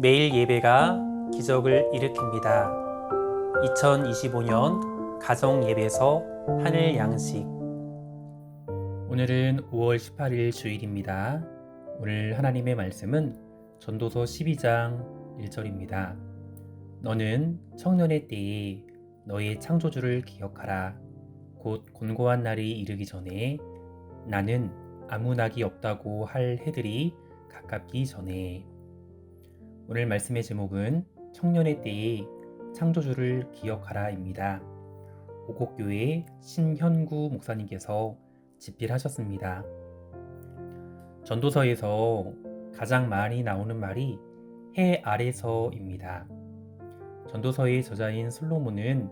매일 예배가 기적을 일으킵니다. 2025년 가정 예배서 하늘 양식 오늘은 5월 18일 주일입니다. 오늘 하나님의 말씀은 전도서 12장 1절입니다. 너는 청년의 때에 너의 창조주를 기억하라. 곧 곤고한 날이 이르기 전에 나는 아무 낙이 없다고 할 해들이 가깝기 전에 오늘 말씀의 제목은 청년의 때에 창조주를 기억하라입니다. 오곡교회 신현구 목사님께서 집필하셨습니다. 전도서에서 가장 많이 나오는 말이 해 아래서입니다. 전도서의 저자인 솔로몬은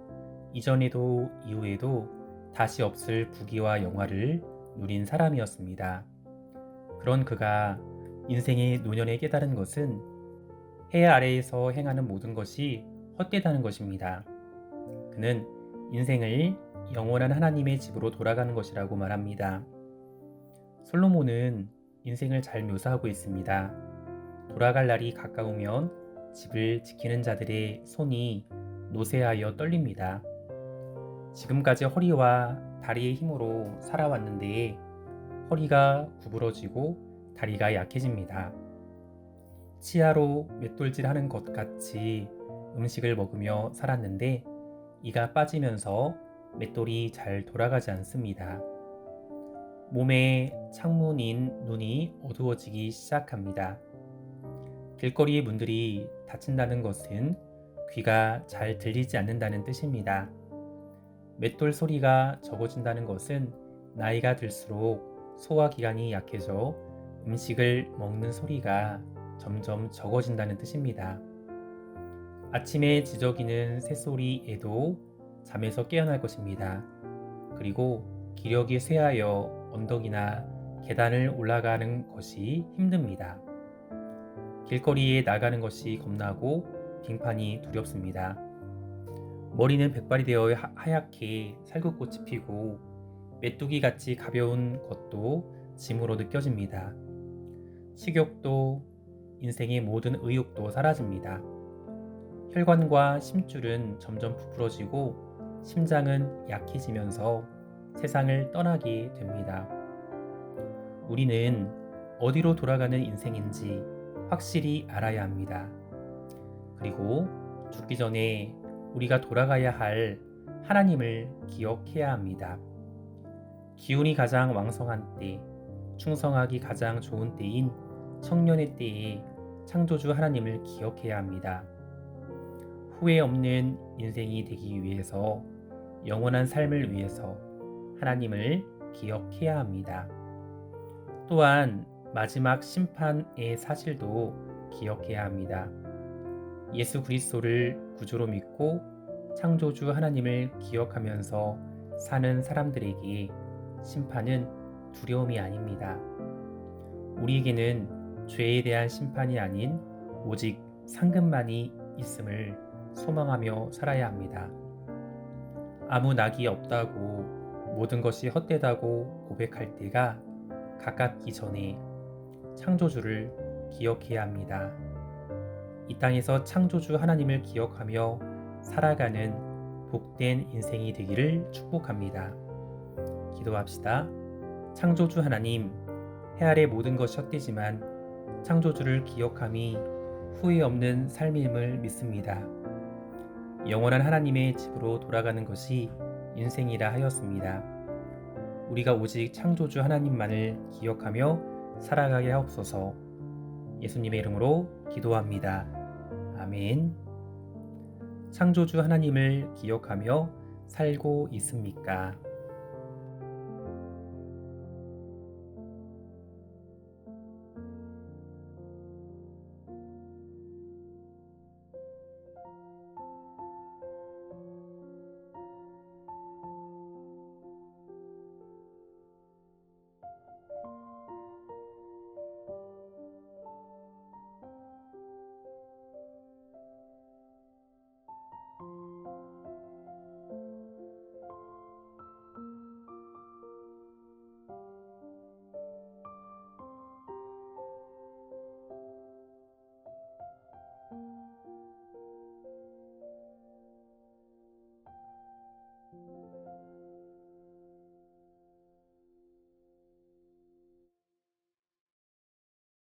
이전에도 이후에도 다시 없을 부귀와 영화를 누린 사람이었습니다. 그런 그가 인생의 노년에 깨달은 것은 해 아래에서 행하는 모든 것이 헛되다는 것입니다. 그는 인생을 영원한 하나님의 집으로 돌아가는 것이라고 말합니다. 솔로몬은 인생을 잘 묘사하고 있습니다. 돌아갈 날이 가까우면 집을 지키는 자들의 손이 노쇠하여 떨립니다. 지금까지 허리와 다리의 힘으로 살아왔는데 허리가 구부러지고 다리가 약해집니다. 치아로 맷돌질 하는 것 같이 음식을 먹으며 살았는데 이가 빠지면서 맷돌이 잘 돌아가지 않습니다. 몸에 창문인 눈이 어두워지기 시작합니다. 길거리의 문들이 닫힌다는 것은 귀가 잘 들리지 않는다는 뜻입니다. 맷돌 소리가 적어진다는 것은 나이가 들수록 소화기관이 약해져 음식을 먹는 소리가 점점 적어진다는 뜻입니다. 아침에 지저귀는 새소리에도 잠에서 깨어날 것입니다. 그리고 기력이 쇠하여 언덕이나 계단을 올라가는 것이 힘듭니다. 길거리에 나가는 것이 겁나고 빙판이 두렵습니다. 머리는 백발이 되어 하얗게 살구꽃이 피고 메뚜기 같이 가벼운 것도 짐으로 느껴집니다. 식욕도 인생의 모든 의욕도 사라집니다. 혈관과 심줄은 점점 부풀어지고 심장은 약해지면서 세상을 떠나게 됩니다. 우리는 어디로 돌아가는 인생인지 확실히 알아야 합니다. 그리고 죽기 전에 우리가 돌아가야 할 하나님을 기억해야 합니다. 기운이 가장 왕성한 때, 충성하기 가장 좋은 때인 청년의 때에 창조주 하나님을 기억해야 합니다. 후회 없는 인생이 되기 위해서 영원한 삶을 위해서 하나님을 기억해야 합니다. 또한 마지막 심판의 사실도 기억해야 합니다. 예수 그리스도를 구주로 믿고 창조주 하나님을 기억하면서 사는 사람들에게 심판은 두려움이 아닙니다. 우리에게는 죄에 대한 심판이 아닌 오직 상급만이 있음을 소망하며 살아야 합니다. 아무 낙이 없다고 모든 것이 헛되다고 고백할 때가 가깝기 전에 창조주를 기억해야 합니다. 이 땅에서 창조주 하나님을 기억하며 살아가는 복된 인생이 되기를 축복합니다. 기도합시다. 창조주 하나님, 해 아래 모든 것이 헛되지만 창조주를 기억함이 후회 없는 삶임을 믿습니다. 영원한 하나님의 집으로 돌아가는 것이 인생이라 하였습니다. 우리가 오직 창조주 하나님만을 기억하며 살아가게 하옵소서 예수님의 이름으로 기도합니다. 아멘. 창조주 하나님을 기억하며 살고 있습니까?